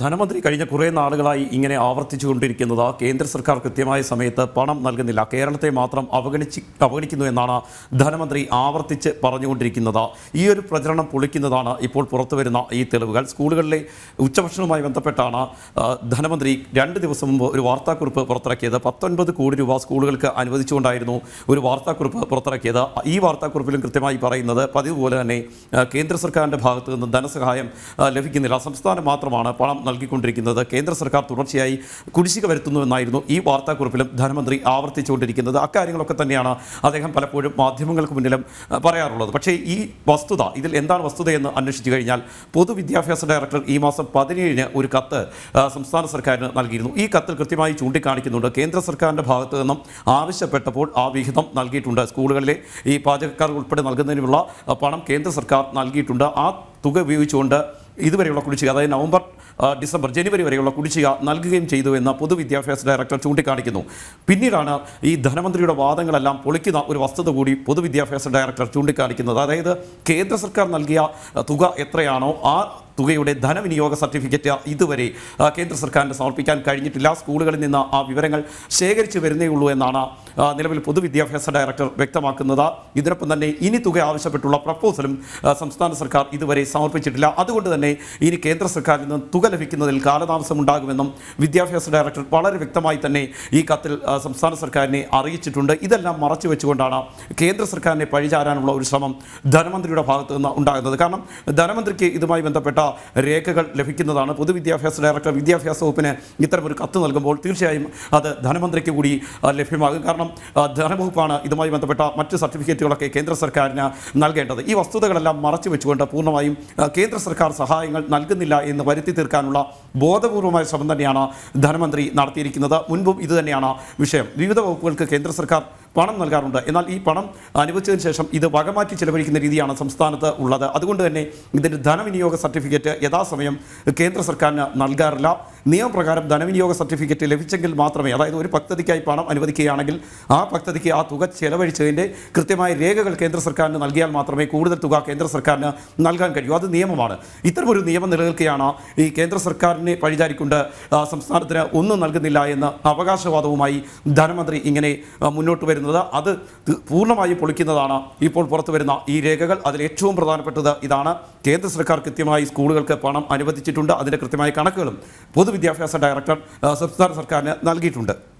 ധനമന്ത്രി കഴിഞ്ഞ കുറേ നാളുകളായി ഇങ്ങനെ ആവർത്തിച്ചുകൊണ്ടിരിക്കുന്നത്. കേന്ദ്ര സർക്കാർ കൃത്യമായ സമയത്ത് പണം നൽകുന്നില്ല. കേരളത്തെ മാത്രം അവഗണിച്ച് അവഗണിക്കുന്നു എന്നാണ് ധനമന്ത്രി ആവർത്തിച്ച് പറഞ്ഞുകൊണ്ടിരിക്കുന്നത്. ഈ ഒരു പ്രചരണം പൊളിക്കുന്നതാണ് ഇപ്പോൾ പുറത്തു വരുന്ന ഈ തെളിവുകൾ. സ്കൂളുകളിലെ ഉച്ചഭക്ഷണവുമായി ബന്ധപ്പെട്ടാണ് ധനമന്ത്രി രണ്ട് ദിവസം മുമ്പ് ഒരു വാർത്താക്കുറിപ്പ് പുറത്തിറക്കിയത്. പത്തൊൻപത് കോടി രൂപ സ്കൂളുകൾക്ക് അനുവദിച്ചുകൊണ്ടായിരുന്നു ഒരു വാർത്താക്കുറിപ്പ് പുറത്തിറക്കിയത്. ഈ വാർത്താക്കുറിപ്പിലും കൃത്യമായി പറയുന്നത് പതിവ് പോലെ തന്നെ കേന്ദ്ര സർക്കാരിന്റെ ഭാഗത്തു നിന്ന് ധനസഹായം ലഭിക്കുന്നില്ല. സംസ്ഥാനം മാത്രമാണ് പണം നൽകിക്കൊണ്ടിരിക്കുന്നത്. കേന്ദ്ര സർക്കാർ തുടർച്ചയായി കുടിശ്ശിക വരുത്തുന്നുവെന്നായിരുന്നു ഈ വാർത്താക്കുറിപ്പിലും ധനമന്ത്രി ആവർത്തിച്ചുകൊണ്ടിരിക്കുന്നത്. അക്കാര്യങ്ങളൊക്കെ തന്നെയാണ് അദ്ദേഹം പലപ്പോഴും മാധ്യമങ്ങൾക്ക് മുന്നിലും പറയാറുള്ളത്. പക്ഷേ ഈ വസ്തുത ഇതിൽ എന്താണ് വസ്തുതയെന്ന് അന്വേഷിച്ചു കഴിഞ്ഞാൽ പൊതുവിദ്യാഭ്യാസ ഡയറക്ടർ ഈ മാസം പതിനേഴിന് ഒരു കത്ത് സംസ്ഥാന സർക്കാരിന് നൽകിയിരുന്നു. ഈ കത്തിൽ കൃത്യമായി ചൂണ്ടിക്കാണിക്കുന്നുണ്ട്. കേന്ദ്ര സർക്കാരിന്റെ ഭാഗത്ത് നിന്നും ആവശ്യപ്പെട്ടപ്പോൾ ആ വിഹിതം നൽകിയിട്ടുണ്ട്. സ്കൂളുകളിലെ ഈ പാചകക്കാർ ഉൾപ്പെടെ നൽകുന്നതിനുള്ള പണം കേന്ദ്ര സർക്കാർ നൽകിയിട്ടുണ്ട്. ആ തുക ഉപയോഗിച്ചുകൊണ്ട് ഇതുവരെയുള്ള കുടിശ്ശിക അതായത് നവംബർ ഡിസംബർ ജനുവരി വരെയുള്ള കുടിശ്ശിക നൽകുകയും ചെയ്തു എന്ന് പൊതുവിദ്യാഭ്യാസ ഡയറക്ടർ ചൂണ്ടിക്കാണിക്കുന്നു. പിന്നീടാണ് ഈ ധനമന്ത്രിയുടെ വാദങ്ങളെല്ലാം പൊളിക്കുന്ന ഒരു വസ്തുത കൂടി പൊതുവിദ്യാഭ്യാസ ഡയറക്ടർ ചൂണ്ടിക്കാണിക്കുന്നത്. അതായത് കേന്ദ്ര സർക്കാർ നൽകിയ തുക എത്രയാണോ ആ തുകയുടെ ധനവിനിയോഗ സർട്ടിഫിക്കറ്റ് ഇതുവരെ കേന്ദ്ര സർക്കാരിന് സമർപ്പിക്കാൻ കഴിഞ്ഞിട്ടില്ല. സ്കൂളുകളിൽ നിന്ന് ആ വിവരങ്ങൾ ശേഖരിച്ചു വരുന്നേ ഉള്ളൂ എന്നാണ് നിലവിൽ പൊതുവിദ്യാഭ്യാസ ഡയറക്ടർ വ്യക്തമാക്കുന്നത്. ഇതിനൊപ്പം തന്നെ ഇനി തുക ആവശ്യപ്പെട്ടുള്ള പ്രപ്പോസലും സംസ്ഥാന സർക്കാർ ഇതുവരെ സമർപ്പിച്ചിട്ടില്ല. അതുകൊണ്ട് തന്നെ ഇനി കേന്ദ്ര സർക്കാരിൽ നിന്ന് തുക ലഭിക്കുന്നതിൽ കാലതാമസം ഉണ്ടാകുമെന്നും വിദ്യാഭ്യാസ ഡയറക്ടർ വളരെ വ്യക്തമായി തന്നെ ഈ കത്തിൽ സംസ്ഥാന സർക്കാരിനെ അറിയിച്ചിട്ടുണ്ട്. ഇതെല്ലാം മറച്ചു വെച്ചുകൊണ്ടാണ് കേന്ദ്ര സർക്കാരിനെ പഴിചാരാനുള്ള ഒരു ശ്രമം ധനമന്ത്രിയുടെ ഭാഗത്തു നിന്ന് ഉണ്ടാകുന്നത്. കാരണം ധനമന്ത്രിക്ക് ഇതുമായി ബന്ധപ്പെട്ട രേഖകൾ ലഭിക്കുന്നതാണ്. പൊതുവിദ്യാഭ്യാസ ഡയറക്ടർ വിദ്യാഭ്യാസ വകുപ്പിന് ഇത്തരമൊരു കത്ത് നൽകുമ്പോൾ തീർച്ചയായും അത് ധനമന്ത്രിക്ക് കൂടി ലഭ്യമാകും. കാരണം ധനവകുപ്പാണ് ഇതുമായി ബന്ധപ്പെട്ട മറ്റ് സർട്ടിഫിക്കറ്റുകളൊക്കെ കേന്ദ്ര സർക്കാരിന് നൽകേണ്ടത്. ഈ വസ്തുതകളെല്ലാം മറച്ചു വെച്ചുകൊണ്ട് പൂർണമായും കേന്ദ്ര സർക്കാർ സഹായങ്ങൾ നൽകുന്നില്ല എന്ന് വരുത്തി തീർക്കാനുള്ള ബോധപൂർവമായ ശ്രമം തന്നെയാണ് ധനമന്ത്രി നടത്തിയിരിക്കുന്നത്. മുൻപും ഇതുതന്നെയാണ് വിഷയം. വിവിധ വകുപ്പുകൾക്ക് കേന്ദ്ര സർക്കാർ പണം നൽകാറുണ്ട്. എന്നാൽ ഈ പണം അനുവദിച്ചതിന് ശേഷം ഇത് വകമാറ്റി ചെലവഴിക്കുന്ന രീതിയാണ് സംസ്ഥാനത്ത് ഉള്ളത്. അതുകൊണ്ട് തന്നെ ഇതിന്റെ ധനവിനിയോഗ സർട്ടിഫിക്കറ്റ് യഥാസമയം കേന്ദ്ര സർക്കാരിന് നൽകാറില്ല. നിയമപ്രകാരം ധനവിനിയോഗ സർട്ടിഫിക്കറ്റ് ലഭിച്ചെങ്കിൽ മാത്രമേ അതായത് ഒരു പദ്ധതിക്കായി പണം അനുവദിക്കുകയാണെങ്കിൽ ആ പദ്ധതിക്ക് ആ തുക ചെലവഴിച്ചതിന്റെ കൃത്യമായ രേഖകൾ കേന്ദ്ര സർക്കാരിന് നൽകിയാൽ മാത്രമേ കൂടുതൽ തുക കേന്ദ്ര സർക്കാരിന് നൽകാൻ കഴിയൂ. അത് നിയമമാണ്. ഇത്തരമൊരു നിയമം നിലനിൽക്കുകയാണ് ഈ കേന്ദ്ര സർക്കാരിനെ പഴിചാരിക്കൊണ്ട് സംസ്ഥാനത്തിന് ഒന്നും നൽകുന്നില്ല എന്ന അവകാശവാദവുമായി ധനമന്ത്രി ഇങ്ങനെ മുന്നോട്ട് വരുന്നത് അത് പൂർണമായി പൂർണമായും പൊളിക്കുന്നതാണ്. ഇപ്പോൾ പുറത്തു വരുന്ന ഈ രേഖകൾ അതിൽ ഏറ്റവും പ്രധാനപ്പെട്ടത് ഇതാണ്. കേന്ദ്ര സർക്കാർ കൃത്യമായി സ്കൂളുകൾക്ക് പണം അനുവദിച്ചിട്ടുണ്ട്. അതിന്റെ കൃത്യമായ കണക്കുകളും പൊതുവിദ്യാഭ്യാസ ഡയറക്ടർ സംസ്ഥാന സർക്കാരിന് നൽകിയിട്ടുണ്ട്.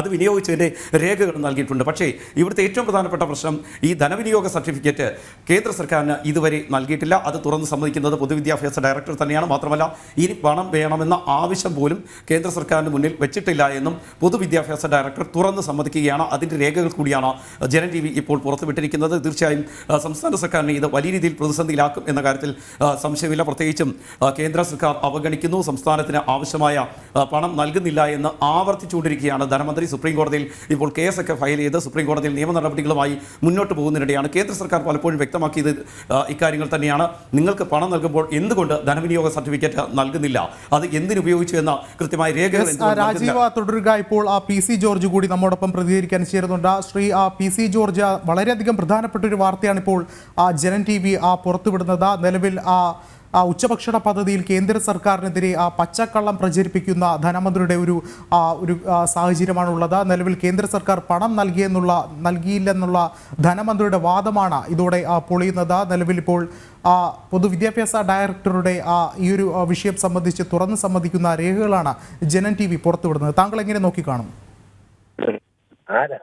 അത് വിനിയോഗിച്ചതിന്റെ രേഖകൾ നൽകിയിട്ടുണ്ട്. പക്ഷേ ഇവിടുത്തെ ഏറ്റവും പ്രധാനപ്പെട്ട പ്രശ്നം ഈ ധനവിനിയോഗ സർട്ടിഫിക്കറ്റ് കേന്ദ്ര സർക്കാരിന് ഇതുവരെ നൽകിയിട്ടില്ല. അത് തുറന്ന് സമ്മതിക്കുന്നത് പൊതുവിദ്യാഭ്യാസ ഡയറക്ടർ തന്നെയാണ്. മാത്രമല്ല ഇനി പണം വേണമെന്ന ആവശ്യം പോലും കേന്ദ്ര സർക്കാരിന് മുന്നിൽ വെച്ചിട്ടില്ല എന്നും പൊതുവിദ്യാഭ്യാസ ഡയറക്ടർ തുറന്ന് സമ്മതിക്കുകയാണ്. അതിന്റെ രേഖകൾ കൂടിയാണ് ജനൻ ടി വി ഇപ്പോൾ പുറത്തുവിട്ടിരിക്കുന്നത്. തീർച്ചയായും സംസ്ഥാന സർക്കാരിനെ ഇത് വലിയ രീതിയിൽ പ്രതിസന്ധിയിലാക്കും എന്ന കാര്യത്തിൽ സംശയമില്ല. പ്രത്യേകിച്ചും കേന്ദ്ര സർക്കാർ അവഗണിക്കുന്നു. സംസ്ഥാനത്തിന് ആവശ്യമായ പണം നൽകുന്നില്ല എന്ന് ആവർത്തിച്ചുകൊണ്ടിരിക്കുകയാണ് ധനമന്ത്രി സുപ്രീം കോടതിയിൽ ഇപ്പോൾ കേസൊക്കെ ഫയൽ ചെയ്ത് സുപ്രീം കോടതിയിൽ നിയമ നടപടികളുമായി മുന്നോട്ട് പോകുന്നതിനിടെയാണ് കേന്ദ്ര സർക്കാർ പലപ്പോഴും വ്യക്തമാക്കിയത് ഇക്കാര്യങ്ങൾ തന്നെയാണ്. നിങ്ങൾക്ക് പണം നൽകുമ്പോൾ എന്തുകൊണ്ട് ധനവിനിയോഗ സർട്ടിഫിക്കറ്റ് നൽകുന്നില്ല? അത് എന്തിനുപയോഗിച്ചു എന്ന കൃത്യമായ രേഖകൾ രാജീവ? തുടരുക ഇപ്പോൾ ആ പി സി ജോർജ് കൂടി നമ്മോടൊപ്പം പ്രതികരിക്കാൻ ചേരുന്നുണ്ട്. ശ്രീ ആ പി സി ജോർജ് വളരെയധികം പ്രധാനപ്പെട്ട ഒരു വാർത്തയാണ് ഇപ്പോൾ ആ ജനൻ ടി വി ആ പുറത്തുവിടുന്നത്. നിലവിൽ ആ ഉച്ചഭക്ഷണ പദ്ധതിയിൽ കേന്ദ്ര സർക്കാരിനെതിരെ ആ പച്ചക്കള്ളം പ്രചരിപ്പിക്കുന്ന ധനമന്ത്രിയുടെ ഒരു ഒരു സാഹചര്യമാണ് സാഹചര്യമാണുള്ളത്. നിലവിൽ കേന്ദ്ര സർക്കാർ പണം നൽകിയെന്നുള്ള നൽകിയില്ലെന്നുള്ള ധനമന്ത്രിയുടെ വാദമാണ് ഇതോടെ പൊളിയുന്നത്. നിലവിൽ ഇപ്പോൾ ആ, പൊതുവിദ്യാഭ്യാസ ഡയറക്ടറുടെ ആ, ഈ ഒരു വിഷയം സംബന്ധിച്ച് തുറന്ന് സമ്മതിക്കുന്ന രേഖകളാണ് ജനൻ ടി വി പുറത്തുവിടുന്നത്. താങ്കൾ എങ്ങനെ നോക്കിക്കാണും? ആരാ?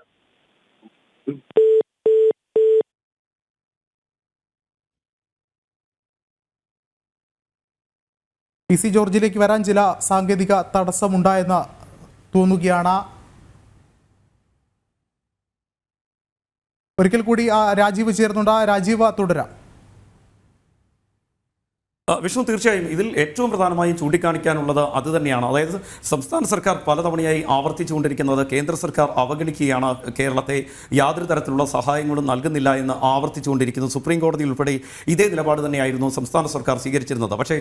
പി സി ജോർജിലേക്ക് വരാൻ ചില സാങ്കേതിക തടസ്സമുണ്ടായെന്ന് തോന്നുകയാണ്. ഒരിക്കൽ കൂടി ആ രാജീവ് ചേർന്നുണ്ട് രാജീവ് തുടരാം. വിഷ്ണു തീർച്ചയായും ഇതിൽ ഏറ്റവും പ്രധാനമായും ചൂണ്ടിക്കാണിക്കാനുള്ളത് അത് തന്നെയാണ്. അതായത് സംസ്ഥാന സർക്കാർ പലതവണയായി ആവർത്തിച്ചുകൊണ്ടിരിക്കുന്നത് കേന്ദ്ര സർക്കാർ അവഗണിക്കുകയാണ് കേരളത്തെ യാതൊരു തരത്തിലുള്ള സഹായങ്ങളും നൽകുന്നില്ല എന്ന് ആവർത്തിച്ചുകൊണ്ടിരിക്കുന്നു. സുപ്രീം കോടതി ഉൾപ്പെടെ ഇതേ നിലപാട് തന്നെയായിരുന്നു സംസ്ഥാന സർക്കാർ സ്വീകരിച്ചിരുന്നത്. പക്ഷേ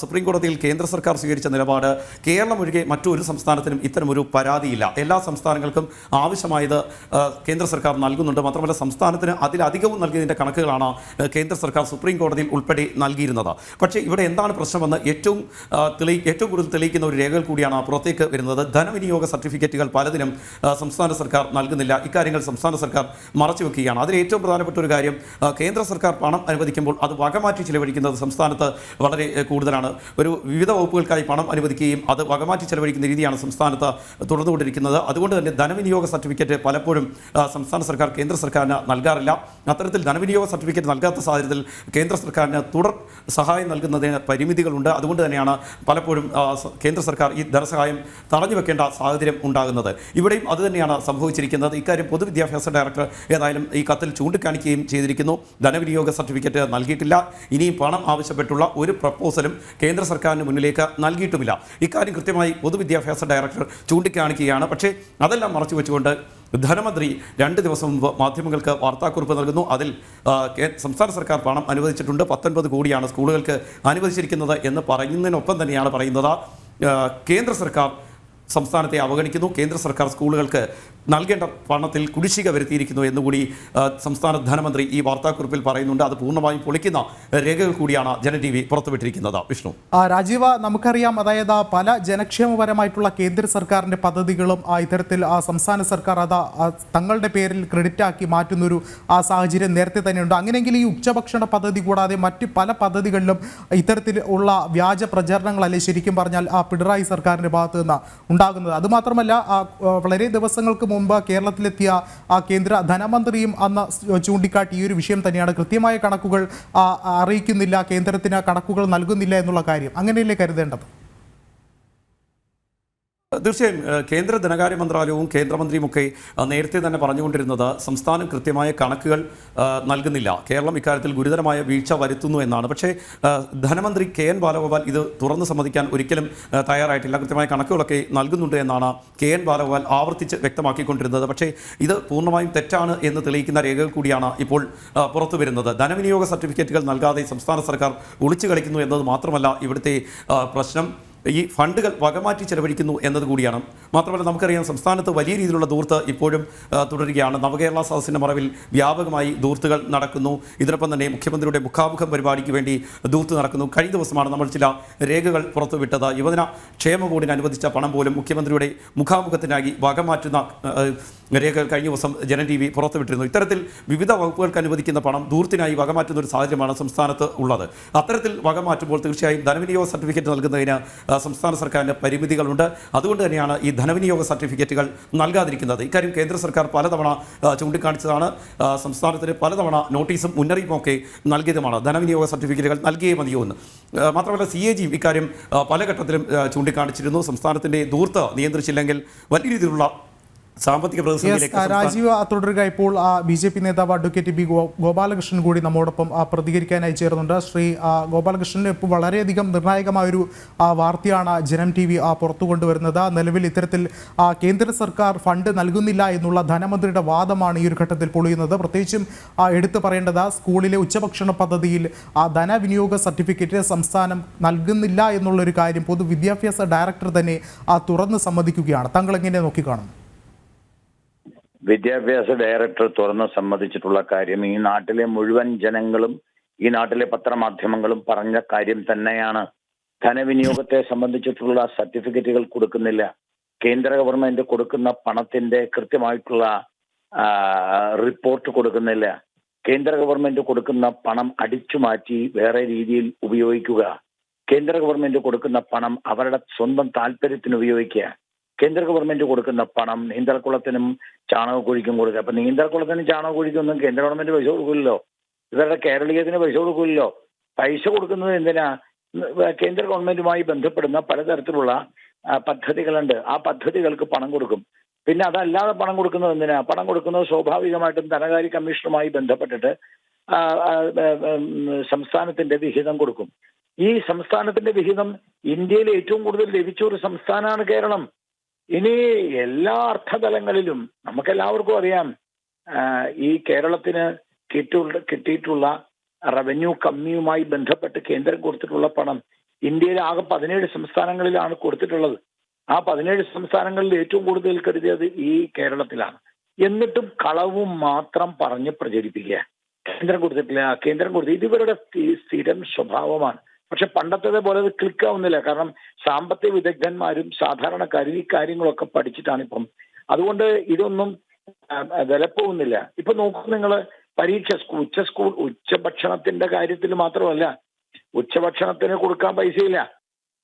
സുപ്രീം കോടതിയിൽ കേന്ദ്ര സർക്കാർ സ്വീകരിച്ച നിലപാട് കേരളം ഒഴികെ മറ്റൊരു സംസ്ഥാനത്തിനും ഇത്തരമൊരു പരാതിയില്ല. എല്ലാ സംസ്ഥാനങ്ങൾക്കും ആവശ്യമായത് കേന്ദ്ര സർക്കാർ നൽകുന്നുണ്ട്. മാത്രമല്ല സംസ്ഥാനത്തിന് അതിലധികവും നൽകിയതിന്റെ കണക്കുകളാണ് കേന്ദ്ര സർക്കാർ സുപ്രീം കോടതിയിൽ ഉൾപ്പെടെ നൽകിയിരുന്നത്. പക്ഷേ ഇവിടെ എന്താണ് പ്രശ്നമെന്ന് ഏറ്റവും തെളി ഏറ്റവും കൂടുതൽ തെളിയിക്കുന്ന ഒരു രേഖകൾ കൂടിയാണ് പുറത്തേക്ക് വരുന്നത്. ധനവിനിയോഗ സർട്ടിഫിക്കറ്റുകൾ പലതിനും സംസ്ഥാന സർക്കാർ നൽകുന്നില്ല. ഇക്കാര്യങ്ങൾ സംസ്ഥാന സർക്കാർ മറച്ചു വെക്കുകയാണ്. അതിൽ ഏറ്റവും പ്രധാനപ്പെട്ട ഒരു കാര്യം കേന്ദ്ര സർക്കാർ പണം അനുവദിക്കുമ്പോൾ അത് വകമാറ്റി ചിലവഴിക്കുന്നത് സംസ്ഥാനത്ത് വളരെ കൂടുതലാണ്. ഒരു വിവിധ വകുപ്പുകൾക്കായി പണം അനുവദിക്കുകയും അത് വകമാറ്റി ചിലവഴിക്കുന്ന രീതിയാണ് സംസ്ഥാനത്ത് തുടർന്നുകൊണ്ടിരിക്കുന്നത്. അതുകൊണ്ട് തന്നെ ധനവിനിയോഗ സർട്ടിഫിക്കറ്റ് പലപ്പോഴും സംസ്ഥാന സർക്കാർ കേന്ദ്ര സർക്കാരിന് നൽകാറില്ല. അത്തരത്തിൽ ധനവിനിയോഗ സർട്ടിഫിക്കറ്റ് നൽകാത്ത സാഹചര്യത്തിൽ കേന്ദ്ര സർക്കാരിന് തുടർ സഹായം നൽകുന്നതിന് പരിമിതികളുണ്ട്. അതുകൊണ്ട് തന്നെയാണ് പലപ്പോഴും കേന്ദ്ര സർക്കാർ ഈ ധനസഹായം തടഞ്ഞു വെക്കേണ്ട സാഹചര്യം ഉണ്ടാകുന്നത്. ഇവിടെയും അതുതന്നെയാണ് സംഭവിച്ചിരിക്കുന്നത്. ഇക്കാര്യം പൊതുവിദ്യാഭ്യാസ ഡയറക്ടർ ഏതായാലും ഈ കത്തിൽ ചൂണ്ടിക്കാണിക്കുകയും ചെയ്തിരിക്കുന്നു. ധനവിനിയോഗ സർട്ടിഫിക്കറ്റ് നൽകിയിട്ടില്ല. ഇനിയും പണം ആവശ്യപ്പെട്ടുള്ള ഒരു പ്രപ്പോസലും കേന്ദ്ര സർക്കാരിന് മുന്നിലേക്ക് നൽകിയിട്ടുമില്ല. ഇക്കാര്യം കൃത്യമായി പൊതുവിദ്യാഭ്യാസ ഡയറക്ടർ ചൂണ്ടിക്കാണിക്കുകയാണ്. പക്ഷേ അതെല്ലാം മറച്ചു വെച്ചുകൊണ്ട് ധനമന്ത്രി രണ്ട് ദിവസം മുമ്പ് മാധ്യമങ്ങൾക്ക് വാർത്താക്കുറിപ്പ് നൽകുന്നു. അതിൽ സംസ്ഥാന സർക്കാർ പണം അനുവദിച്ചിട്ടുണ്ട്. പത്തൊൻപത് കോടിയാണ് സ്കൂളുകൾക്ക് അനുവദിച്ചിരിക്കുന്നത് എന്ന് പറയുന്നതിനൊപ്പം തന്നെയാണ് പറയുന്നത്. കേന്ദ്ര സർക്കാർ സംസ്ഥാനത്തെ അവഗണിക്കുന്നു. കേന്ദ്ര സർക്കാർ സ്കൂളുകൾക്ക് നൽകേണ്ട പണത്തിൽ കുടിശ്ശിക വരുത്തിയിരിക്കുന്നു എന്നുകൂടി സംസ്ഥാന ധനമന്ത്രി ഈ വാർത്താക്കുറിപ്പിൽ പറയുന്നുണ്ട്. അത് പൂർണമായും പൊളിക്കുന്ന രേഖകൾ കൂടിയാണ് ജന ടി വി പുറത്തുവിട്ടിരിക്കുന്നത്. വിഷ്ണു. രാജീവ നമുക്കറിയാം അതായത് പല ജനക്ഷേമപരമായിട്ടുള്ള കേന്ദ്ര സർക്കാരിന്റെ പദ്ധതികളും ഇത്തരത്തിൽ സംസ്ഥാന സർക്കാർ അത് തങ്ങളുടെ പേരിൽ ക്രെഡിറ്റ് ആക്കി മാറ്റുന്നൊരു സാഹചര്യം നേരത്തെ തന്നെയുണ്ട്. അങ്ങനെയെങ്കിൽ ഈ ഉച്ചഭക്ഷണ പദ്ധതി കൂടാതെ മറ്റ് പല പദ്ധതികളിലും ഇത്തരത്തിൽ ഉള്ള വ്യാജ പ്രചരണങ്ങളല്ലേ ശരിക്കും പറഞ്ഞാൽ ആ പിണറായി സർക്കാരിന്റെ ഭാഗത്തു നിന്ന് ഉണ്ടാകുന്നത്. അതുമാത്രമല്ല വളരെ ദിവസങ്ങൾക്ക് മുമ്പ് കേരളത്തിലെത്തിയ ആ കേന്ദ്ര ധനമന്ത്രിയും അന്ന് ചൂണ്ടിക്കാട്ടി ഈ ഒരു വിഷയം തന്നെയാണ്. കൃത്യമായ കണക്കുകൾ അറിയിക്കുന്നില്ല കേന്ദ്രത്തിന് കണക്കുകൾ നൽകുന്നില്ല എന്നുള്ള കാര്യം. അങ്ങനെയല്ലേ കരുതേണ്ടത്? തീർച്ചയായും കേന്ദ്ര ധനകാര്യ മന്ത്രാലയവും കേന്ദ്രമന്ത്രിയുമൊക്കെ നേരത്തെ തന്നെ പറഞ്ഞുകൊണ്ടിരുന്നത് സംസ്ഥാനം കൃത്യമായ കണക്കുകൾ നൽകുന്നില്ല. കേരളം ഇക്കാര്യത്തിൽ ഗുരുതരമായ വീഴ്ച വരുത്തുന്നു എന്നാണ്. പക്ഷേ ധനമന്ത്രി കെ എൻ ബാലഗോപാൽ ഇത് തുറന്നു സമ്മതിക്കാൻ ഒരിക്കലും തയ്യാറായിട്ടില്ല. കൃത്യമായ കണക്കുകളൊക്കെ നൽകുന്നുണ്ട് എന്നാണ് കെ എൻ ബാലഗോപാൽ ആവർത്തിച്ച് വ്യക്തമാക്കിക്കൊണ്ടിരുന്നത്. പക്ഷേ ഇത് പൂർണമായും തെറ്റാണ് എന്ന് തെളിയിക്കുന്ന രേഖകൾ കൂടിയാണ് ഇപ്പോൾ പുറത്തു വരുന്നത്. ധനവിനിയോഗ സർട്ടിഫിക്കറ്റുകൾ നൽകാതെ സംസ്ഥാന സർക്കാർ ഒളിച്ചു കളിക്കുന്നു എന്നത് മാത്രമല്ല ഇവിടുത്തെ പ്രശ്നം. ഈ ഫണ്ടുകൾ വകമാറ്റി ചെലവഴിക്കുന്നു എന്നത് കൂടിയാണ്. മാത്രമല്ല നമുക്കറിയാം സംസ്ഥാനത്ത് വലിയ രീതിയിലുള്ള ദൂർത്ത് ഇപ്പോഴും തുടരുകയാണ്. നവകേരള സദസ്സിന്റെ മറവിൽ വ്യാപകമായി ദൂർത്തുകൾ നടക്കുന്നു. ഇതിനൊപ്പം തന്നെ മുഖ്യമന്ത്രിയുടെ മുഖാമുഖം പരിപാടിക്ക് വേണ്ടി ദൂർത്ത് നടക്കുന്നു. കഴിഞ്ഞ ദിവസമാണ് നമ്മൾ ചില രേഖകൾ പുറത്തുവിട്ടത്. യുവജന ക്ഷേമ ബോർഡിന് അനുവദിച്ച പണം പോലും മുഖ്യമന്ത്രിയുടെ മുഖാമുഖത്തിനായി വകമാറ്റുന്ന ആ, കഴിഞ്ഞ ദിവസം ജനൻ ടി വി പുറത്തുവിട്ടിരുന്നു. ഇത്തരത്തിൽ വിവിധ വകുപ്പുകൾക്ക് അനുവദിക്കുന്ന പണം ദൂർത്തിനായി വകമാറ്റുന്ന ഒരു സാഹചര്യമാണ് സംസ്ഥാനത്ത് ഉള്ളത്. അത്തരത്തിൽ വകമാറ്റുമ്പോൾ തീർച്ചയായും ധനവിനിയോഗ സർട്ടിഫിക്കറ്റ് നൽകുന്നതിന് സംസ്ഥാന സർക്കാരിന്റെ പരിമിതികളുണ്ട്. അതുകൊണ്ട് തന്നെയാണ് ഈ ധനവിനിയോഗ സർട്ടിഫിക്കറ്റുകൾ നൽകാതിരിക്കുന്നത്. ഇക്കാര്യം കേന്ദ്ര സർക്കാർ പലതവണ ചൂണ്ടിക്കാണിച്ചതാണ്. സംസ്ഥാനത്തിന് പലതവണ നോട്ടീസും മുന്നറിയിപ്പും ഒക്കെ നൽകിയതുമാണ്. ധനവിനിയോഗ സർട്ടിഫിക്കറ്റുകൾ നൽകിയേ മതിയോ എന്ന്. മാത്രമല്ല സി എ ജി ഇക്കാര്യം പല ഘട്ടത്തിലും ചൂണ്ടിക്കാണിച്ചിരുന്നു. സംസ്ഥാനത്തിന്റെ ദൂർത്ത് നിയന്ത്രിച്ചില്ലെങ്കിൽ വലിയ രീതിയിലുള്ള സാമ്പത്തിക പ്രതിസന്ധിയിലേക്ക് രാജീവ് ആ, തുടരുക. ഇപ്പോൾ ബി ജെ പി നേതാവ് അഡ്വക്കേറ്റ് ബി ഗോപാലകൃഷ്ണൻ കൂടി നമ്മോടൊപ്പം പ്രതികരിക്കാനായി ചേർന്നുണ്ട് ശ്രീ ഗോപാലകൃഷ്ണൻ ഇപ്പോൾ വളരെയധികം നിർണായകമായൊരു ആ, വാർത്തയാണ് ജനം ടി വി പുറത്തു കൊണ്ടുവരുന്നത്. നിലവിൽ ഇത്തരത്തിൽ ആ, കേന്ദ്ര സർക്കാർ ഫണ്ട് നൽകുന്നില്ല എന്നുള്ള ധനമന്ത്രിയുടെ വാദമാണ് ഈ ഒരു ഘട്ടത്തിൽ പൊളിയുന്നത്. പ്രത്യേകിച്ചും ആ, എടുത്തു പറയേണ്ടത് സ്കൂളിലെ ഉച്ചഭക്ഷണ പദ്ധതിയിൽ ആ ധനവിനിയോഗ സർട്ടിഫിക്കറ്റ് സംസ്ഥാനം നൽകുന്നില്ല എന്നുള്ളൊരു കാര്യം പൊതുവിദ്യാഭ്യാസ ഡയറക്ടർ തന്നെ ആ, തുറന്ന് സമ്മതിക്കുകയാണ്. താങ്കൾ എങ്ങനെ നോക്കിക്കാണുന്നു വിദ്യാഭ്യാസ ഡയറക്ടർ തുറന്ന് സമ്മതിച്ചിട്ടുള്ള കാര്യം ഈ നാട്ടിലെ മുഴുവൻ ജനങ്ങളും ഈ നാട്ടിലെ പത്രമാധ്യമങ്ങളും പറഞ്ഞ കാര്യം തന്നെയാണ്. ധനവിനിയോഗത്തെ സംബന്ധിച്ചിട്ടുള്ള സർട്ടിഫിക്കറ്റുകൾ കൊടുക്കുന്നില്ല. കേന്ദ്ര ഗവൺമെന്റ് കൊടുക്കുന്ന പണത്തിന്റെ കൃത്യമായിട്ടുള്ള റിപ്പോർട്ട് കൊടുക്കുന്നില്ല. കേന്ദ്ര ഗവൺമെന്റ് കൊടുക്കുന്ന പണം അടിച്ചു മാറ്റി വേറെ രീതിയിൽ ഉപയോഗിക്കുക. കേന്ദ്ര ഗവൺമെന്റ് കൊടുക്കുന്ന പണം അവരുടെ സ്വന്തം താല്പര്യത്തിന് ഉപയോഗിക്കുക. കേന്ദ്ര ഗവൺമെന്റ് കൊടുക്കുന്ന പണം നീന്തൽക്കുളത്തിനും ചാണകക്കുഴിക്കും കൊടുക്കുക. അപ്പൊ നീന്തൽക്കുളത്തിനും ചാണകക്കുഴിക്കൊന്നും കേന്ദ്ര ഗവൺമെന്റ് പൈസ കൊടുക്കില്ലല്ലോ ഇവരുടെ കേരളീയത്തിന് പൈസ കൊടുക്കില്ലല്ലോ പൈസ കൊടുക്കുന്നത് എന്തിനാ? കേന്ദ്ര ഗവൺമെന്റുമായി ബന്ധപ്പെടുന്ന പലതരത്തിലുള്ള പദ്ധതികളുണ്ട്. ആ പദ്ധതികൾക്ക് പണം കൊടുക്കും. പിന്നെ അതല്ലാതെ പണം കൊടുക്കുന്നത് എന്തിനാ? പണം കൊടുക്കുന്നത് സ്വാഭാവികമായിട്ടും ധനകാര്യ കമ്മീഷനുമായി ബന്ധപ്പെട്ടിട്ട് സംസ്ഥാനത്തിന്റെ വിഹിതം കൊടുക്കും. ഈ സംസ്ഥാനത്തിന്റെ വിഹിതം ഇന്ത്യയിൽ ഏറ്റവും കൂടുതൽ ലഭിച്ച ഒരു സംസ്ഥാനമാണ് കേരളം. ഇനി എല്ലാ അർത്ഥതലങ്ങളിലും നമുക്കെല്ലാവർക്കും അറിയാം ഈ കേരളത്തിന് കിട്ടുള്ള കിട്ടിയിട്ടുള്ള റവന്യൂ കമ്മിയുമായി ബന്ധപ്പെട്ട് കേന്ദ്രം കൊടുത്തിട്ടുള്ള പണം ഇന്ത്യയിലെ ആകെ പതിനേഴ് സംസ്ഥാനങ്ങളിലാണ് കൊടുത്തിട്ടുള്ളത്. ആ പതിനേഴ് സംസ്ഥാനങ്ങളിൽ ഏറ്റവും കൂടുതൽ കരുതിയത് ഈ കേരളത്തിലാണ്. എന്നിട്ടും കളവും മാത്രം പറഞ്ഞ് പ്രചരിപ്പിക്കുക. കേന്ദ്രം കൊടുത്തിട്ടില്ല. കേന്ദ്രം കൊടുത്തു ഇതിവരുടെ സ്ഥിരം സ്വഭാവമാണ്. പക്ഷെ പണ്ടത്തെ പോലെ അത് ക്ലിക്ക് ആവുന്നില്ല കാരണം സാമ്പത്തിക വിദഗ്ധന്മാരും സാധാരണക്കാരും ഈ കാര്യങ്ങളൊക്കെ പഠിച്ചിട്ടാണ് ഇപ്പം. അതുകൊണ്ട് ഇതൊന്നും വിലപ്പോകുന്നില്ല ഇപ്പൊ നോക്കൂ നിങ്ങൾ പരീക്ഷ സ്കൂൾ ഉച്ച സ്കൂൾ ഉച്ചഭക്ഷണത്തിന്റെ കാര്യത്തിൽ മാത്രമല്ല ഉച്ചഭക്ഷണത്തിന് കൊടുക്കാൻ പൈസയില്ല.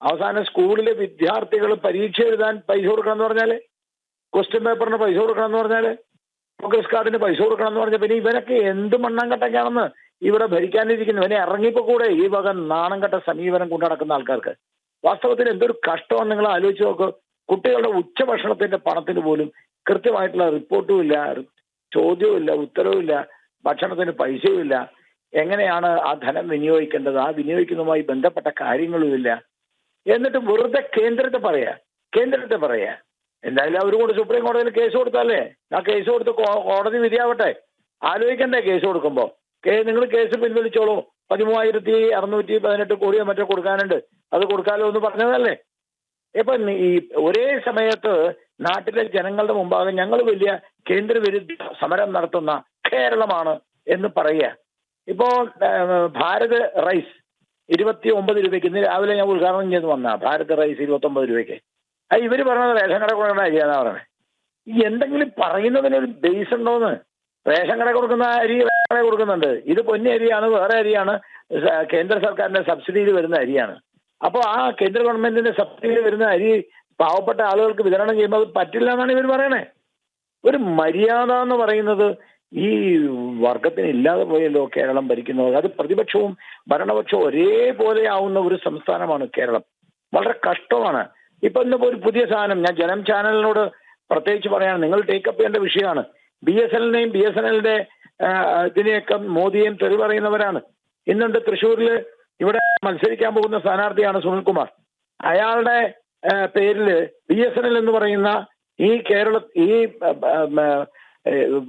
അവസാനം സ്കൂളിലെ വിദ്യാർത്ഥികൾ പരീക്ഷ എഴുതാൻ പൈസ കൊടുക്കണം എന്ന് പറഞ്ഞാൽ ക്വസ്റ്റ്യൻ പേപ്പറിന് പൈസ കൊടുക്കണം എന്ന് പറഞ്ഞാൽ പ്രോഗ്രസ് കാർഡിന് പൈസ കൊടുക്കണം എന്ന് പറഞ്ഞാൽ പിന്നെ ഇവരൊക്കെ എന്ത് മണ്ണാങ്കട്ടൊക്കെയാണെന്ന് ഇവിടെ ഭരിക്കാനിരിക്കുന്നു. ഇറങ്ങിപ്പോ കൂടെ ഈ വക നാണംകെട്ട സമീപനം കൊണ്ടു നടക്കുന്ന ആൾക്കാർക്ക് വാസ്തവത്തിൽ എന്തൊരു കഷ്ടമാണ് നിങ്ങൾ ആലോചിച്ച് നോക്ക്. കുട്ടികളുടെ ഉച്ചഭക്ഷണത്തിന്റെ പണത്തിന് പോലും കൃത്യമായിട്ടുള്ള റിപ്പോർട്ടും ഇല്ല ചോദ്യവും ഇല്ല ഉത്തരവും ഇല്ല ഭക്ഷണത്തിന് പൈസയും ഇല്ല എങ്ങനെയാണ് ആ ധനം വിനിയോഗിക്കേണ്ടത്? ആ വിനിയോഗിക്കുന്നതുമായി ബന്ധപ്പെട്ട കാര്യങ്ങളും ഇല്ല എന്നിട്ട് വെറുതെ കേന്ദ്രത്തെ പറയാ കേന്ദ്രത്തെ പറയാ. എന്തായാലും അവർ കൂടെ സുപ്രീം കോടതിയിൽ കേസ് കൊടുത്താലേ ആ കേസ് കൊടുത്ത് കോടതി വിധിയാവട്ടെ. ആലോചിക്കണ്ടേ കേസ് കൊടുക്കുമ്പോ? നിങ്ങൾ കേസ് പിൻവലിച്ചോളൂ. പതിമൂവായിരത്തി അറുന്നൂറ്റി പതിനെട്ട് കോടിയോ മറ്റോ കൊടുക്കാനുണ്ട്. അത് കൊടുക്കാലോ എന്ന് പറഞ്ഞതല്ലേ? ഇപ്പൊ ഈ ഒരേ സമയത്ത് നാട്ടിലെ ജനങ്ങളുടെ മുമ്പാകെ ഞങ്ങൾ വലിയ കേന്ദ്രവിരുദ്ധ സമരം നടത്തുന്ന കേരളമാണ് എന്ന് പറയുക. ഇപ്പോ ഭാരത് റൈസ് ഇരുപത്തി ഒമ്പത് രൂപയ്ക്ക് ഇന്ന് രാവിലെ ഞാൻ ഉദ്ഘാടനം ചെയ്ത് വന്ന ഭാരത് റൈസ് ഇരുപത്തി ഒമ്പത് രൂപയ്ക്ക്. അത് ഇവർ പറഞ്ഞത് റേഷൻ കട അരിയാന്നാ പറയണേ ഈ എന്തെങ്കിലും പറയുന്നതിനൊരു ബേസ് ഉണ്ടോന്ന്? റേഷൻ കട കൊടുക്കുന്ന അരി കട കൊടുക്കുന്നുണ്ട്. ഇത് പൊന്നി അരിയാണ് വേറെ അരിയാണ്. കേന്ദ്ര സർക്കാരിന്റെ സബ്സിഡിയിൽ വരുന്ന അരിയാണ്. അപ്പോൾ ആ കേന്ദ്ര ഗവൺമെന്റിന്റെ സബ്സിഡിയിൽ വരുന്ന അരി പാവപ്പെട്ട ആളുകൾക്ക് വിതരണം ചെയ്യുമ്പോൾ പറ്റില്ല എന്നാണ് ഇവർ പറയണേ. ഒരു മര്യാദ എന്ന് പറയുന്നത് ഈ വർഗത്തിന് ഇല്ലാതെ പോയല്ലോ കേരളം ഭരിക്കുന്നത്. അത് പ്രതിപക്ഷവും ഭരണപക്ഷവും ഒരേപോലെ ആവുന്ന ഒരു സംസ്ഥാനമാണ് കേരളം. വളരെ കഷ്ടമാണ്. ഇപ്പൊ ഇന്നിപ്പോ ഒരു പുതിയ സാധനം ഞാൻ ജനം ചാനലിനോട് പ്രത്യേകിച്ച് പറയാണ് നിങ്ങൾ ടേക്കപ്പ് ചെയ്യേണ്ട വിഷയമാണ്. ബി എസ് എല്ലിനെയും ബി എസ് എൻ എല്ലിന്റെ ഇതിനെയൊക്കെ മോദിയെയും തെറി പറയുന്നവരാണ് ഇന്നുണ്ട് തൃശ്ശൂരിൽ ഇവിടെ മത്സരിക്കാൻ പോകുന്ന സ്ഥാനാർത്ഥിയാണ് സുനിൽകുമാർ. അയാളുടെ പേരിൽ ബി എസ് എൻ എൽ എന്ന് പറയുന്ന ഈ കേരള ഈ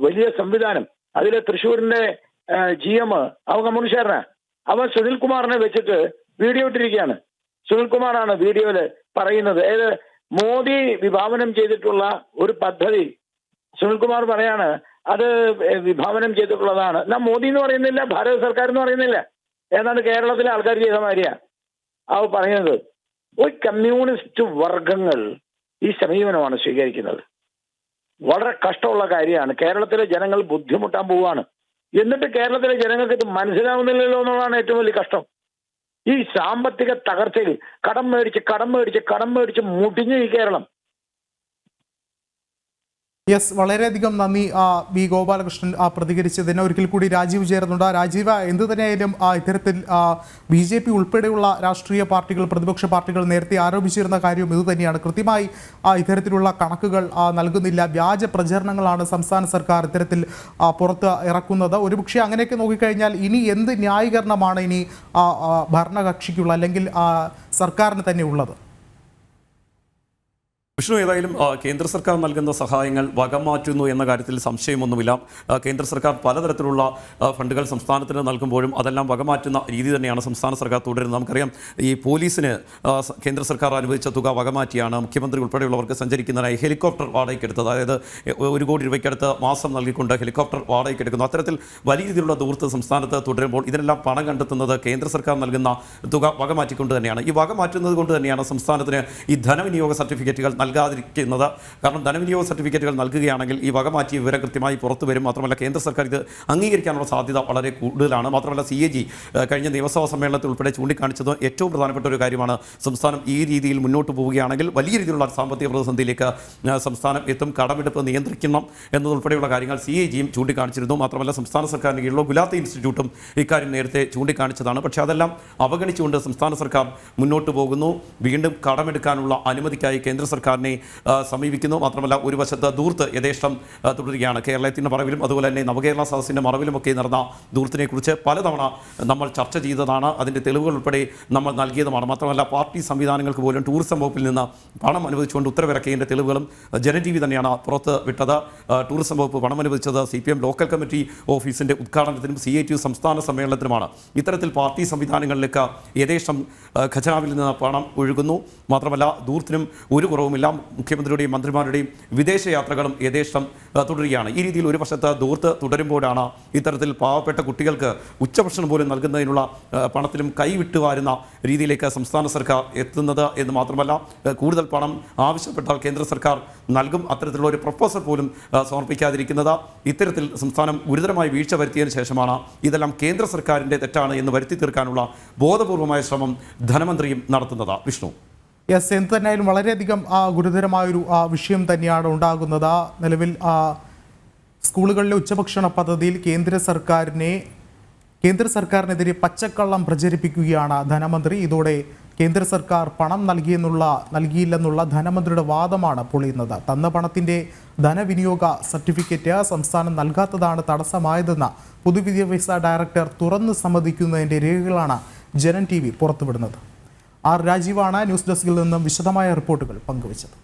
വലിയ സംവിധാനം അതിലെ തൃശ്ശൂരിന്റെ ജി എം അവൻ കമ്മ്യൂണിസ്റ്റുകാരനാ അവൻ സുനിൽകുമാറിനെ വെച്ചിട്ട് വീഡിയോ ഇട്ടിരിക്കുകയാണ്. സുനിൽകുമാറാണ് വീഡിയോയിൽ പറയുന്നത്. ഏത് മോദി വിഭാവനം ചെയ്തിട്ടുള്ള ഒരു പദ്ധതി സുനിൽകുമാർ പറയാണ് അത് വിഭാവനം ചെയ്തിട്ടുള്ളതാണ്. എന്നാ മോദി എന്ന് പറയുന്നില്ല ഭാരത സർക്കാർ എന്ന് പറയുന്നില്ല. ഏതാണ്ട് കേരളത്തിലെ ആൾക്കാർ ചെയ്ത മാതിരിയാ. അവ പറയുന്നത്. ഒരു കമ്മ്യൂണിസ്റ്റ് വർഗങ്ങൾ ഈ സമീപനമാണ് സ്വീകരിക്കുന്നത്. വളരെ കഷ്ടമുള്ള കാര്യമാണ്. കേരളത്തിലെ ജനങ്ങൾ ബുദ്ധിമുട്ടാൻ പോവുകയാണ്. എന്നിട്ട് കേരളത്തിലെ ജനങ്ങൾക്ക് ഇത് മനസ്സിലാവുന്നില്ലല്ലോ എന്നുള്ളതാണ് ഏറ്റവും വലിയ കഷ്ടം. ഈ സാമ്പത്തിക തകർച്ചയിൽ കടം മേടിച്ച് കടം മേടിച്ച് കടം മേടിച്ച് മുടിഞ്ഞു ഈ കേരളം. യെസ് വളരെയധികം നന്ദി. വി. ഗോപാലകൃഷ്ണൻ പ്രതികരിച്ചതിന്. ഒരിക്കൽ കൂടി രാജീവ് ചേരുന്നുണ്ട് രാജീവ് എന്ത് തന്നെയായാലും ഇത്തരത്തിൽ ബി ജെ പി ഉൾപ്പെടെയുള്ള രാഷ്ട്രീയ പാർട്ടികൾ പ്രതിപക്ഷ പാർട്ടികൾ നേരത്തെ ആരോപിച്ചിരുന്ന കാര്യം ഇതുതന്നെയാണ് കൃത്യമായി ഇത്തരത്തിലുള്ള കണക്കുകൾ നൽകുന്നില്ല. വ്യാജ പ്രചരണങ്ങളാണ് സംസ്ഥാന സർക്കാർ ഇത്തരത്തിൽ പുറത്ത് ഇറക്കുന്നത്. ഒരുപക്ഷെ അങ്ങനെയൊക്കെ നോക്കിക്കഴിഞ്ഞാൽ ഇനി എന്ത് ന്യായീകരണമാണ് ഇനി ഭരണകക്ഷിക്കുള്ള അല്ലെങ്കിൽ സർക്കാരിന് തന്നെ ഉള്ളത്? വിഷ്ണു ഏതായാലും കേന്ദ്ര സർക്കാർ നൽകുന്ന സഹായങ്ങൾ വകമാറ്റുന്നു എന്ന കാര്യത്തിൽ സംശയമൊന്നുമില്ല. കേന്ദ്ര സർക്കാർ പലതരത്തിലുള്ള ഫണ്ടുകൾ സംസ്ഥാനത്തിന് നൽകുമ്പോഴും അതെല്ലാം വകമാറ്റുന്ന രീതി തന്നെയാണ് സംസ്ഥാന സർക്കാർ തുടരുന്നത്. നമുക്കറിയാം ഈ പോലീസിന് കേന്ദ്ര സർക്കാർ അനുവദിച്ച തുക വകമാറ്റിയാണ് മുഖ്യമന്ത്രി ഉൾപ്പെടെയുള്ളവർക്ക് സഞ്ചരിക്കുന്നതിനായി ഹെലികോപ്റ്റർ വാടകയ്ക്കെടുത്തത് അതായത് ഒരു കോടി രൂപയ്ക്കടുത്ത് മാസം നൽകിക്കൊണ്ട് ഹെലികോപ്റ്റർ വാടകയ്ക്കെടുക്കുന്നു അത്തരത്തിൽ വലിയ രീതിയിലുള്ള ദൂർത്ത് സംസ്ഥാനത്ത് തുടരുമ്പോൾ ഇതിനെല്ലാം പണം കണ്ടെത്തുന്നത് കേന്ദ്ര സർക്കാർ നൽകുന്ന തുക വകമാറ്റിക്കൊണ്ട് തന്നെയാണ്. ഈ വകമാറ്റുന്നത് കൊണ്ട് തന്നെയാണ് സംസ്ഥാനത്തിന് ഈ ധനവിനിയോഗ സർട്ടിഫിക്കറ്റുകൾ നൽകാതിരിക്കുന്നത്. കാരണം ധനവിനിയോഗ സർട്ടിഫിക്കറ്റുകൾ നൽകുകയാണെങ്കിൽ ഈ വകമാറ്റിയ വിവരം കൃത്യമായി പുറത്തു വരും. മാത്രമല്ല കേന്ദ്ര സർക്കാർ ഇത് അംഗീകരിക്കാനുള്ള സാധ്യത വളരെ കൂടുതലാണ്. മാത്രമല്ല സി എ ജി കഴിഞ്ഞ നിയമസഭാ സമ്മേളനത്തിൽ ഉൾപ്പെടെ ചൂണ്ടിക്കാണിച്ചത് ഏറ്റവും പ്രധാനപ്പെട്ട ഒരു കാര്യമാണ്. സംസ്ഥാനം ഈ രീതിയിൽ മുന്നോട്ട് പോവുകയാണെങ്കിൽ വലിയ രീതിയിലുള്ള സാമ്പത്തിക പ്രതിസന്ധിയിലേക്ക് സംസ്ഥാനം എത്തും. കടമെടുപ്പ് നിയന്ത്രിക്കണം എന്നതുൾപ്പെടെയുള്ള കാര്യങ്ങൾ സി എ ജിയും ചൂണ്ടിക്കാണിച്ചിരുന്നു. മാത്രമല്ല സംസ്ഥാന സർക്കാരിന് കീഴിലുള്ള ഗുലാത്തി ഇൻസ്റ്റിറ്റ്യൂട്ടും ഇക്കാര്യം നേരത്തെ ചൂണ്ടിക്കാണിച്ചതാണ്. പക്ഷേ അതെല്ലാം അവഗണിച്ചുകൊണ്ട് സംസ്ഥാന സർക്കാർ മുന്നോട്ട് പോകുന്നു. വീണ്ടും കടമെടുക്കാനുള്ള അനുമതിക്കായി കേന്ദ്ര സർക്കാരിനെ സമീപിക്കുന്നു. മാത്രമല്ല ഒരു വശത്ത് ദൂർത്ത് യഥേഷ്ടം തുടരുകയാണ്. കേരളത്തിന്റെ മറവിലും അതുപോലെ തന്നെ നവകേരള സദസ്സിന്റെ മറവിലുമൊക്കെ നടന്ന ദൂർത്തിനെക്കുറിച്ച് പലതവണ നമ്മൾ ചർച്ച ചെയ്തതാണ്. അതിന്റെ തെളിവുകൾ ഉൾപ്പെടെ നമ്മൾ നൽകിയതുമാണ്. മാത്രമല്ല പാർട്ടി സംവിധാനങ്ങൾക്ക് പോലും ടൂറിസം വകുപ്പിൽ നിന്ന് പണം അനുവദിച്ചുകൊണ്ട് ഉത്തരവിറക്കിയതിന്റെ തെളിവുകളും ജനജീവി തന്നെയാണ് പുറത്ത് വിട്ടത്. ടൂറിസം വകുപ്പ് പണം അനുവദിച്ചത് C P M local committee ഓഫീസിന്റെ ഉദ്ഘാടനത്തിനും സി ഐ ടി യു സംസ്ഥാന സമ്മേളനത്തിനുമാണ്. ഇത്തരത്തിൽ പാർട്ടി സംവിധാനങ്ങളിലേക്ക് യഥേഷ്ടം ഖജനാവിൽ നിന്ന് പണം ഒഴുകുന്നു. മാത്രമല്ല ദൂർത്തിനും ഒരു കുറവുമില്ല. മുഖ്യമന്ത്രിയുടെയും മന്ത്രിമാരുടെയും വിദേശയാത്രകളും യഥേഷ്ടം തുടരുകയാണ്. ഈ രീതിയിൽ ഒരു വശത്ത് ദൂർത്ത് തുടരുമ്പോഴാണ് ഇത്തരത്തിൽ പാവപ്പെട്ട കുട്ടികൾക്ക് ഉച്ചഭക്ഷണം പോലും നൽകുന്നതിനുള്ള പണത്തിലും കൈവിട്ടു വരുന്ന രീതിയിലേക്ക് സംസ്ഥാന സർക്കാർ എത്തുന്നത് എന്ന് മാത്രമല്ല കൂടുതൽ പണം ആവശ്യപ്പെട്ടാൽ കേന്ദ്ര സർക്കാർ നൽകും അത്തരത്തിലുള്ള ഒരു പ്രപ്പോസൽ പോലും സമർപ്പിക്കാതിരിക്കുന്നത്. ഇത്തരത്തിൽ സംസ്ഥാനം ഗുരുതരമായി വീഴ്ച വരുത്തിയതിനു ശേഷമാണ് ഇതെല്ലാം കേന്ദ്ര സർക്കാരിന്റെ തെറ്റാണ് എന്ന് വരുത്തി തീർക്കാനുള്ള ബോധപൂർവമായ ശ്രമം ധനമന്ത്രിയും നടത്തുന്നത്. വിഷ്ണു. യെസ് എന്ത് തന്നെയായാലും വളരെയധികം ഗുരുതരമായൊരു വിഷയം തന്നെയാണ് ഉണ്ടാകുന്നത്. നിലവിൽ സ്കൂളുകളിലെ ഉച്ചഭക്ഷണ പദ്ധതിയിൽ കേന്ദ്ര സർക്കാരിനെ കേന്ദ്ര സർക്കാരിനെതിരെ പച്ചക്കള്ളം പ്രചരിപ്പിക്കുകയാണ് ധനമന്ത്രി. ഇതോടെ കേന്ദ്ര സർക്കാർ പണം നൽകിയെന്നുള്ള നൽകിയില്ലെന്നുള്ള ധനമന്ത്രിയുടെ വാദമാണ് പൊളിയുന്നത്. തന്ന പണത്തിന്റെ ധനവിനിയോഗ സർട്ടിഫിക്കറ്റ് സംസ്ഥാനം നൽകാത്തതാണ് തടസ്സമായതെന്ന് പൊതുവിദ്യാഭ്യാസ ഡയറക്ടർ തുറന്ന് സമ്മതിക്കുന്നതിന്റെ രേഖകളാണ് ജനൻ ടി വി പുറത്തുവിടുന്നത്. ആർ രാജീവാണ് ന്യൂസ് ഡെസ്കിൽ നിന്നും വിശദമായ റിപ്പോർട്ടുകൾ പങ്കുവച്ചത്.